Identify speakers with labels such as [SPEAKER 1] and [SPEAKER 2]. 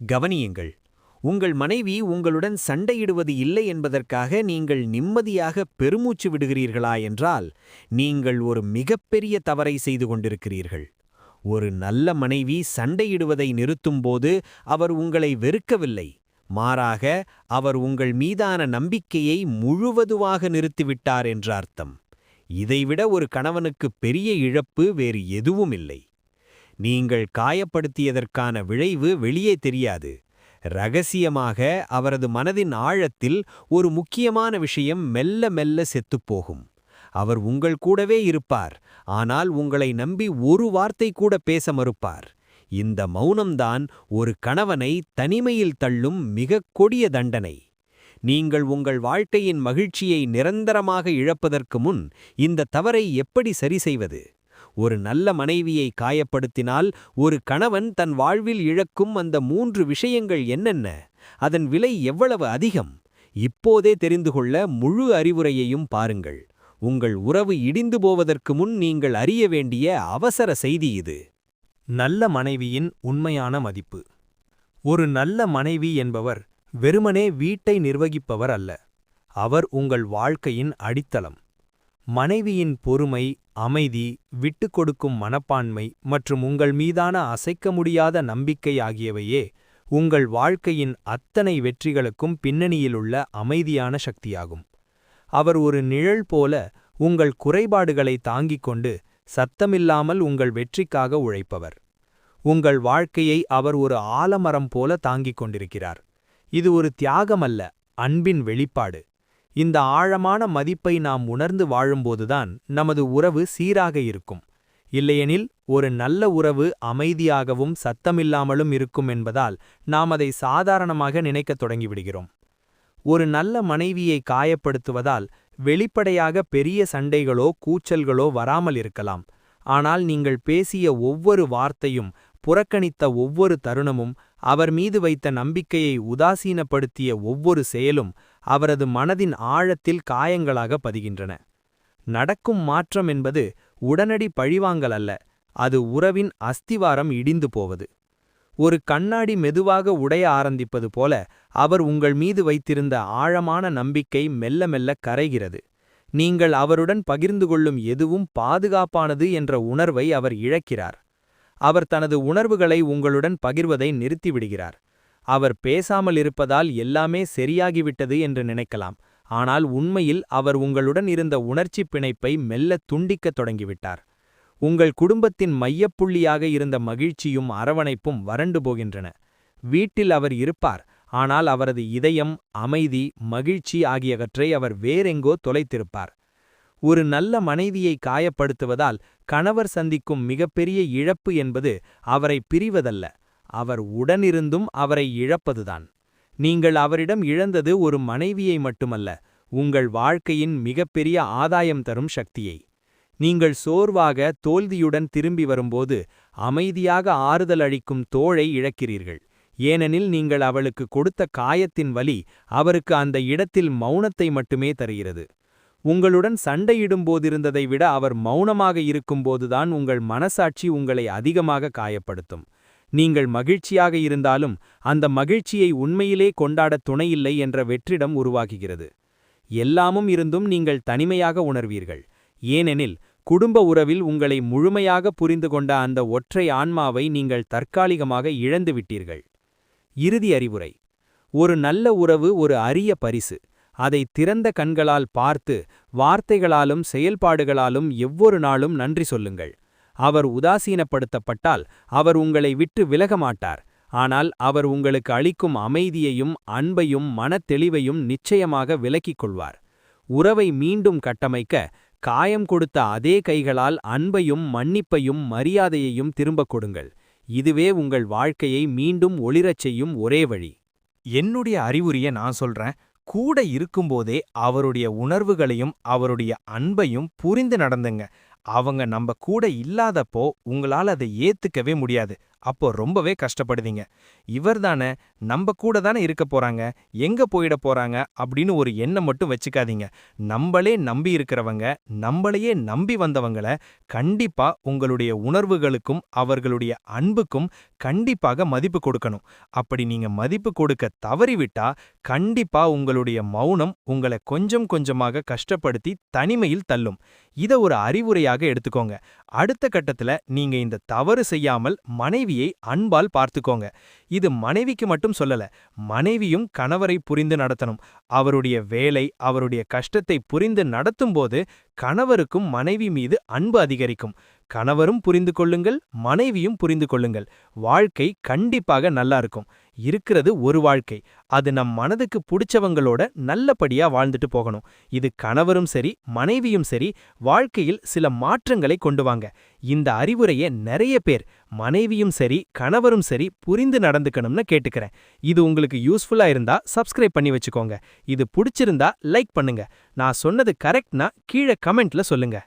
[SPEAKER 1] கவனியுங்கள் உங்கள் மனைவி உங்களுடன் சண்டையிடுவது இல்லை என்பதற்காக நீங்கள் நிம்மதியாக பெருமூச்சு விடுகிறீர்களா என்றால் நீங்கள் ஒரு மிகப்பெரிய தவறை செய்து கொண்டிருக்கிறீர்கள். ஒரு நல்ல மனைவி சண்டையிடுவதை நிறுத்தும்போது அவர் உங்களை வெறுக்கவில்லை. மாறாக அவர் உங்கள் மீதான நம்பிக்கையை முழுவதுவாக நிறுத்திவிட்டார் என்ற அர்த்தம் இதைவிட ஒரு கணவனுக்கு பெரிய இழப்பு வேறு எதுவும் இல்லை நீங்கள் காயப்படுத்தியதற்கான விளைவு வெளியே தெரியாது. ரகசியமாக அவரது மனதின் ஆழத்தில் ஒரு முக்கியமான விஷயம் மெல்ல மெல்ல செத்துப்போகும் அவர் உங்கள் கூடவே இருப்பார் ஆனால் உங்களை நம்பி ஒரு வார்த்தை கூட பேச மறுப்பார். இந்த மௌனம்தான் ஒரு கணவனை தனிமையில் தள்ளும் மிகக் கொடிய தண்டனை. நீங்கள் உங்கள் வாழ்க்கையின் மகிழ்ச்சியை நிரந்தரமாக இழப்பதற்கு முன் இந்த தவறை எப்படி சரி செய்வது? ஒரு நல்ல மனைவியை காயப்படுத்தினால் ஒரு கணவன் தன் வாழ்வில் இழக்கும் அந்த மூன்று விஷயங்கள் என்னென்ன? அதன் விலை எவ்வளவு அதிகம்? இப்போதே தெரிந்து கொள்ள முழு அறிவுரையையும் பாருங்கள். உங்கள் உறவு இடிந்து போவதற்கு முன் நீங்கள் அறிய வேண்டிய அவசர செய்தி இது.
[SPEAKER 2] நல்ல மனைவியின் உண்மையான மதிப்பு. ஒரு நல்ல மனைவி என்பவர் வெறுமனே வீட்டை நிர்வகிப்பவர் அல்ல. அவர் உங்கள் வாழ்க்கையின் அடித்தளம். மனைவியின் பொறுமை அமைதி விட்டு கொடுக்கும் மனப்பான்மை மற்றும் உங்கள் மீதான அசைக்க முடியாத நம்பிக்கை ஆகியவையே உங்கள் வாழ்க்கையின் அத்தனை வெற்றிகளுக்கும் பின்னணியிலுள்ள அமைதியான சக்தியாகும். அவர் ஒரு நிழல் போல உங்கள் குறைபாடுகளை தாங்கிக் கொண்டு சத்தமில்லாமல் உங்கள் வெற்றிக்காக உழைப்பவர். உங்கள் வாழ்க்கையை அவர் ஒரு ஆலமரம் போல தாங்கிக் கொண்டிருக்கிறார். இது ஒரு தியாகமல்ல அன்பின் வெளிப்பாடு. இந்த ஆழமான மதிப்பை நாம் உணர்ந்து வாழும்போதுதான் நமது உறவு சீராக இருக்கும். இல்லையெனில் ஒரு நல்ல உறவு அமைதியாகவும் சத்தமில்லாமலும் இருக்கும் என்பதால் நாம் அதை சாதாரணமாக நினைக்கத் தொடங்கிவிடுகிறோம். ஒரு நல்ல மனைவியை காயப்படுத்துவதால் வெளிப்படையாக பெரிய சண்டைகளோ கூச்சல்களோ வராமல் இருக்கலாம். ஆனால் நீங்கள் பேசிய ஒவ்வொரு வார்த்தையும் புறக்கணித்த ஒவ்வொரு தருணமும் அவர் மீது வைத்த நம்பிக்கையை உதாசீனப்படுத்திய ஒவ்வொரு செயலும் அவரது மனதின் ஆழத்தில் காயங்களாக பதிகின்றன. நடக்கும் மாற்றம் என்பது உடனடி பழிவாங்கல் அல்ல அது உறவின் அஸ்திவாரம் இடிந்து போவது. ஒரு கண்ணாடி மெதுவாக உடைய ஆரம்பிப்பது போல அவர் உங்கள் மீது வைத்திருந்த ஆழமான நம்பிக்கை மெல்ல மெல்ல கரைகிறது. நீங்கள் அவருடன் பகிர்ந்து கொள்ளும் எதுவும் பாதுகாப்பானது என்ற உணர்வை அவர் இழக்கிறார். அவர் தனது உணர்வுகளை உங்களுடன் பகிர்வதை நிறுத்திவிடுகிறார். அவர் பேசாமல் இருப்பதால் எல்லாமே சரியாகிவிட்டது என்று நினைக்கலாம். ஆனால் உண்மையில் அவர் உங்களுடன் இருந்த உணர்ச்சி பிணைப்பை மெல்ல துண்டிக்கத் தொடங்கிவிட்டார். உங்கள் குடும்பத்தின் மையப்புள்ளியாக இருந்த மகிழ்ச்சியும் அரவணைப்பும் வறண்டு போகின்றன. வீட்டில் அவர் இருப்பார் ஆனால் அவரது இதயம் அமைதி மகிழ்ச்சி ஆகியவற்றை அவர் வேறெங்கோ தொலைத்திருப்பார். ஒரு நல்ல மனைவியை காயப்படுத்துவதால் கணவர் சந்திக்கும் மிகப்பெரிய இழப்பு என்பது அவரை பிரிவதல்ல. அவர் உடனிருந்தும் அவரை இழப்பதுதான். நீங்கள் அவரிடம் இழந்தது ஒரு மனைவியை மட்டுமல்ல உங்கள் வாழ்க்கையின் மிகப்பெரிய ஆதாயம் தரும் சக்தியை. நீங்கள் சோர்வாக தோல்வியுடன் திரும்பி வரும்போது அமைதியாக ஆறுதல் அளிக்கும் தோழை இழக்கிறீர்கள். ஏனெனில் நீங்கள் அவளுக்கு கொடுத்த காயத்தின் வலி அவருக்கு அந்த இடத்தில் மௌனத்தை மட்டுமே தருகிறது. உங்களுடன் சண்டையிடும்போதிருந்ததை விட அவர் மௌனமாக இருக்கும்போதுதான் உங்கள் மனசாட்சி உங்களை அதிகமாக காயப்படுத்தும். நீங்கள் மகிழ்ச்சியாக இருந்தாலும் அந்த மகிழ்ச்சியை உண்மையிலே கொண்டாடத் துணையில்லை என்ற வெற்றிடம் உருவாகுகிறது. எல்லாமும் இருந்தும் நீங்கள் தனிமையாக உணர்வீர்கள். ஏனெனில் குடும்ப உறவில் உங்களை முழுமையாக புரிந்து கொண்ட அந்த ஒற்றை ஆன்மாவை நீங்கள் தற்காலிகமாக இழந்துவிட்டீர்கள் இறுதி அறிவுரை. ஒரு நல்ல உறவு ஒரு அரிய பரிசு. அதை திறந்த கண்களால் பார்த்து வார்த்தைகளாலும் செயல்பாடுகளாலும் எவ்வொரு நாளும் நன்றி சொல்லுங்கள். அவர் உதாசீனப்படுத்தப்பட்டால் அவர் உங்களை விட்டு விலக மாட்டார் ஆனால் அவர் உங்களுக்கு அளிக்கும் அமைதியையும் அன்பையும் மனத்தெளிவையும் நிச்சயமாக விலக்கிக் கொள்வார். உறவை மீண்டும் கட்டமைக்க காயம் கொடுத்த அதே கைகளால் அன்பையும் மன்னிப்பையும் மரியாதையையும் திரும்பக் கொடுங்கள். இதுவே உங்கள் வாழ்க்கையை மீண்டும் ஒளிரச் செய்யும் ஒரே வழி.
[SPEAKER 3] என்னுடைய அறிவுரிய நான் சொல்றேன். கூட இருக்கும்போதே அவருடைய உணர்வுகளையும் அவருடைய அன்பையும் புரிந்து நடந்துங்க. அவங்க நம்ம கூட இல்லாதப்போ உங்களால் அதை ஏத்துக்கவே முடியாது.
[SPEAKER 2] அப்போ ரொம்பவே கஷ்டப்படுவீங்க. இவர்தானே நம்ம கூட தானே இருக்க போறாங்க எங்க போயிட போறாங்க அப்படின்னு ஒரு எண்ணம் மட்டும் வச்சுக்காதீங்க. நம்மளே நம்பி இருக்கிறவங்க நம்மளையே நம்பி வந்தவங்கள கண்டிப்பா உங்களுடைய உணர்வுகளுக்கும் அவர்களுடைய அன்புக்கும் கண்டிப்பாக மதிப்பு கொடுக்கணும். அப்படி நீங்க மதிப்பு கொடுக்க தவறிவிட்டா கண்டிப்பா உங்களுடைய மௌனம் உங்களை கொஞ்சம் கொஞ்சமாக கஷ்டப்படுத்தி தனிமையில் தள்ளும். இதை ஒரு அறிவுரையாக எடுத்துக்கோங்க. அடுத்த கட்டத்துல நீங்க இந்த தவறு செய்யாமல் மனைவியை அன்பால் பார்த்துக்கோங்க. இது மனைவிக்கு மட்டும் சொல்லல மனைவியும் கணவரை புரிந்து நடத்தணும். அவருடைய வேலை அவருடைய கஷ்டத்தை புரிந்து நடத்தும்போது கணவருக்கும் மனைவி மீது அன்பு அதிகரிக்கும். கணவரும் புரிந்து கொள்ளுங்கள் மனைவியும் புரிந்து கொள்ளுங்கள். வாழ்க்கை கண்டிப்பாக நல்லா இருக்கும். இருக்கிறது ஒரு வாழ்க்கை. அது நம் மனதுக்கு பிடிச்சவங்களோட நல்லபடியா வாழ்ந்துட்டு போகணும். இது கணவரும் சரி மனைவியும் சரி வாழ்க்கையில் சில மாற்றங்களை கொண்டு வாங்க. இந்த அறிவுரையை நிறைய பேர் மனைவியும் சரி கணவரும் சரி புரிந்து நடந்துக்கணும்னு கேட்டுக்கிறேன். இது உங்களுக்கு யூஸ்ஃபுல்லா இருந்தா சப்ஸ்கிரைப் பண்ணி வச்சுக்கோங்க. இது பிடிச்சிருந்தா லைக் பண்ணுங்க. நான் சொன்னது கரெக்ட்னா கீழே கமெண்ட்ல சொல்லுங்க.